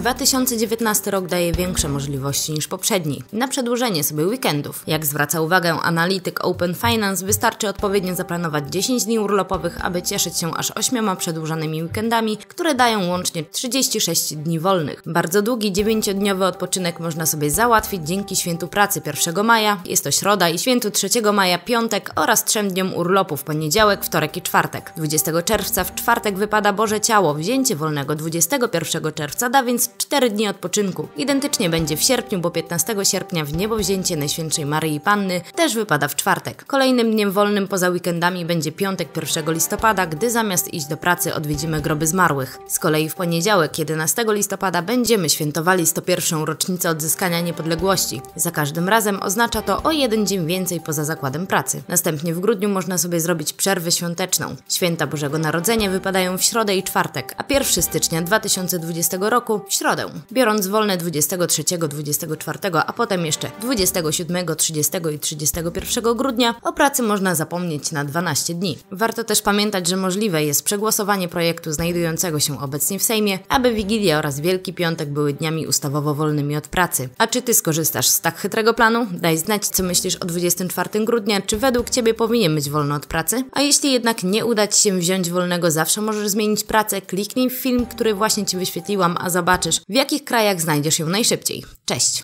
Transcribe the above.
2019 rok daje większe możliwości niż poprzedni na przedłużenie sobie weekendów. Jak zwraca uwagę analityk Open Finance, wystarczy odpowiednio zaplanować 10 dni urlopowych, aby cieszyć się aż 8 przedłużonymi weekendami, które dają łącznie 36 dni wolnych. Bardzo długi 9-dniowy odpoczynek można sobie załatwić dzięki świętu pracy 1 maja, jest to środa i świętu 3 maja piątek oraz trzem dniom urlopu w poniedziałek, wtorek i czwartek. 20 czerwca w czwartek wypada Boże Ciało, wzięcie wolnego 21 czerwca da więc 4 dni odpoczynku. Identycznie będzie w sierpniu, bo 15 sierpnia w niebowzięcie Najświętszej Maryi Panny też wypada w czwartek. Kolejnym dniem wolnym poza weekendami będzie piątek 1 listopada, gdy zamiast iść do pracy odwiedzimy groby zmarłych. Z kolei w poniedziałek 11 listopada będziemy świętowali 101. rocznicę odzyskania niepodległości. Za każdym razem oznacza to o jeden dzień więcej poza zakładem pracy. Następnie w grudniu można sobie zrobić przerwę świąteczną. Święta Bożego Narodzenia wypadają w środę i czwartek, a 1 stycznia 2020 roku w środę. Biorąc wolne 23, 24, a potem jeszcze 27, 30 i 31 grudnia, o pracy można zapomnieć na 12 dni. Warto też pamiętać, że możliwe jest przegłosowanie projektu znajdującego się obecnie w Sejmie, aby Wigilia oraz Wielki Piątek były dniami ustawowo wolnymi od pracy. A czy ty skorzystasz z tak chytrego planu? Daj znać, co myślisz o 24 grudnia, czy według ciebie powinien być wolno od pracy? A jeśli jednak nie uda ci się wziąć wolnego, zawsze możesz zmienić pracę, kliknij w film, który właśnie ci wyświetliłam, a zobaczysz, w jakich krajach znajdziesz ją najszybciej. Cześć!